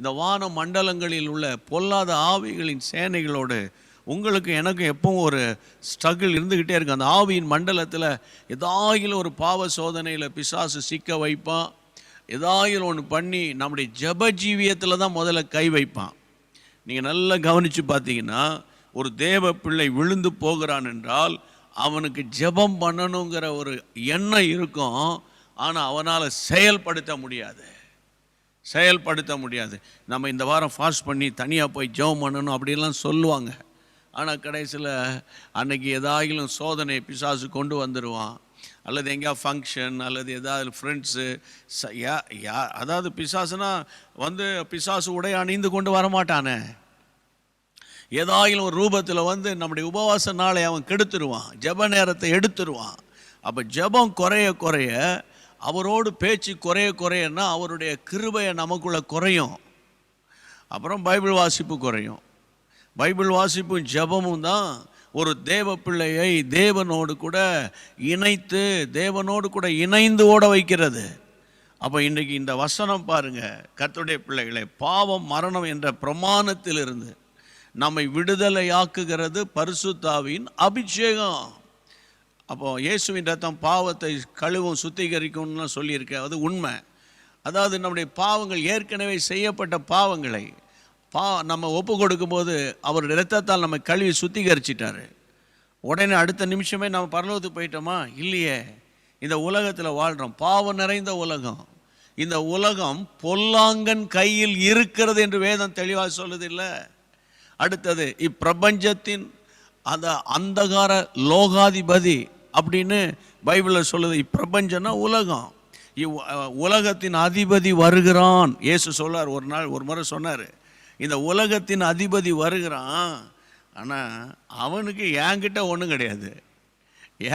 இந்த வான மண்டலங்களில் உள்ள பொல்லாத ஆவிகளின் சேனைகளோடு உங்களுக்கு எனக்கும் எப்பவும் ஒரு ஸ்ட்ரகிள் இருந்துக்கிட்டே இருக்கு. அந்த ஆவியின் மண்டலத்தில் ஏதாயிலும் ஒரு பாவ சோதனையில் பிசாசு சிக்க வைப்பான். ஏதாயிலும் ஒன்று பண்ணி நம்முடைய ஜப ஜீவியத்தில் தான் முதல்ல கை வைப்பான். நீங்கள் நல்லா கவனித்து பார்த்தீங்கன்னா ஒரு தேவ பிள்ளை விழுந்து போகிறான் என்றால் அவனுக்கு ஜெபம் பண்ணணுங்கிற ஒரு எண்ணம் இருக்கும். ஆனால் அவனால் செயல்படுத்த முடியாது. செயல்படுத்த முடியாது. நம்ம இந்த வாரம் ஃபாஸ்ட் பண்ணி தனியாக போய் ஜெபம் பண்ணணும் அப்படிலாம் சொல்லுவாங்க. ஆனால் கடைசியில் அன்னைக்கு ஏதாயிலும் சோதனை பிசாசு கொண்டு வந்துடுவான் அல்லது எங்கேயா ஃபங்க்ஷன் அல்லது ஏதாவது ஃப்ரெண்ட்ஸு யா யா அதாவது பிசாசுனா வந்து பிசாசு உடை அணிந்து கொண்டு வரமாட்டானே. ஏதாயிலும் ஒரு ரூபத்தில் வந்து நம்முடைய உபவாச நாளை அவன் கெடுத்துருவான். ஜெப நேரத்தை எடுத்துருவான். அப்போ ஜெபம் குறைய குறைய அவரோடு பேச்சு குறைய குறையன்னா அவருடைய கிருபையை நமக்குள்ளே குறையும். அப்புறம் பைபிள் வாசிப்பு குறையும். பைபிள் வாசிப்பும் ஜெபமும் தான் ஒரு தேவ பிள்ளையை தேவனோடு கூட இணைத்து தேவனோடு கூட இணைந்து ஓட வைக்கிறது. அப்போ இன்றைக்கி இந்த வசனம் பாருங்க கர்த்தருடைய பிள்ளைகளை பாவம் மரணம் என்ற பிரமாணத்திலிருந்து நம்மை விடுதலையாக்குகிறது பரிசுத்தாவின் அபிஷேகம். அப்போ இயேசுவின் ரத்தம் பாவத்தை கழுவும் சுத்திகரிக்கும்னு சொல்லியிருக்கேன் அது உண்மை. அதாவது நம்முடைய பாவங்கள் ஏற்கனவே செய்யப்பட்ட பாவங்களை பா நம்ம ஒப்பு கொடுக்கும்போது அவருடைய ரத்தத்தால் நம்ம கழுவி சுத்திகரிச்சிட்டாரு. உடனே அடுத்த நிமிஷமே நம்ம பரலோகத்துக்கு போயிட்டோமா? இல்லையே. இந்த உலகத்தில் வாழ்கிறோம் பாவம் நிறைந்த உலகம். இந்த உலகம் பொல்லாங்கன் கையில் இருக்கிறது என்று வேதம் தெளிவாக சொல்லுது இல்லை அடுத்தது இப்பிரபஞ்சத்தின் அந்த அந்தகார லோகாதிபதி அப்படின்னு பைபிளில் சொல்லுது இப்பிரபஞ்சம்னா உலகம். இவ் உலகத்தின் அதிபதி வருகிறான். இயேசு சொல்லார் ஒரு நாள் ஒரு முறை சொன்னார் இந்த உலகத்தின் அதிபதி வருகிறான். ஆனால் அவனுக்கு என்கிட்ட ஒன்றும் கிடையாது.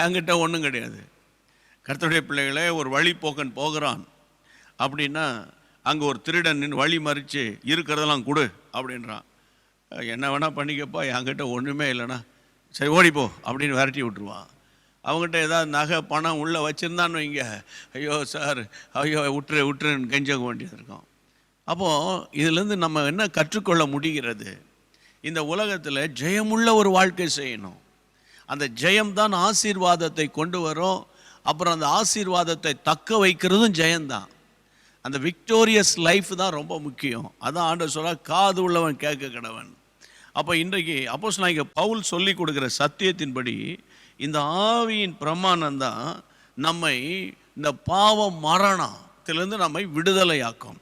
என்கிட்ட ஒன்றும் கிடையாது. கர்த்தருடைய பிள்ளைகளே ஒரு வழிப்போக்கன் போகிறான். அப்படின்னா அங்கே ஒரு திருடன் நின்று வழி மறித்து இருக்கிறதெல்லாம் கொடு அப்படின்றான். என்ன வேணால் பண்ணிக்கப்பா என்கிட்ட ஒன்றுமே இல்லைண்ணா சரி ஓடிப்போ அப்படின்னு விரட்டி விட்டுருவான். அவங்ககிட்ட ஏதாவது நகை பணம் உள்ளே வச்சுருந்தான்னு வைங்க. ஐயோ சார் ஐயோ விட்டுரு விட்டுருன்னு கெஞ்சக்க வேண்டியது இருக்கும் அப்போது இதுலேருந்து நம்ம என்ன கற்றுக்கொள்ள முடிகிறது? இந்த உலகத்தில் ஜெயமுள்ள ஒரு வாழ்க்கை செய்யணும். அந்த ஜெயம்தான் ஆசீர்வாதத்தை கொண்டு வரும். அப்புறம் அந்த ஆசீர்வாதத்தை தக்க வைக்கிறதும் ஜெயம்தான். அந்த விக்டோரியஸ் லைஃப் தான் ரொம்ப முக்கியம். அதான் ஆண்டவர் சொல்ல காது உள்ளவன் கேட்க கடவன். அப்போ இன்றைக்கு அப்போஸ் நான் இங்கே பவுல் சொல்லி கொடுக்குற சத்தியத்தின்படி இந்த ஆவியின் பிரமாணம் தான் நம்மை இந்த பாவ மரணத்திலிருந்து நம்மை விடுதலையாக்கும்.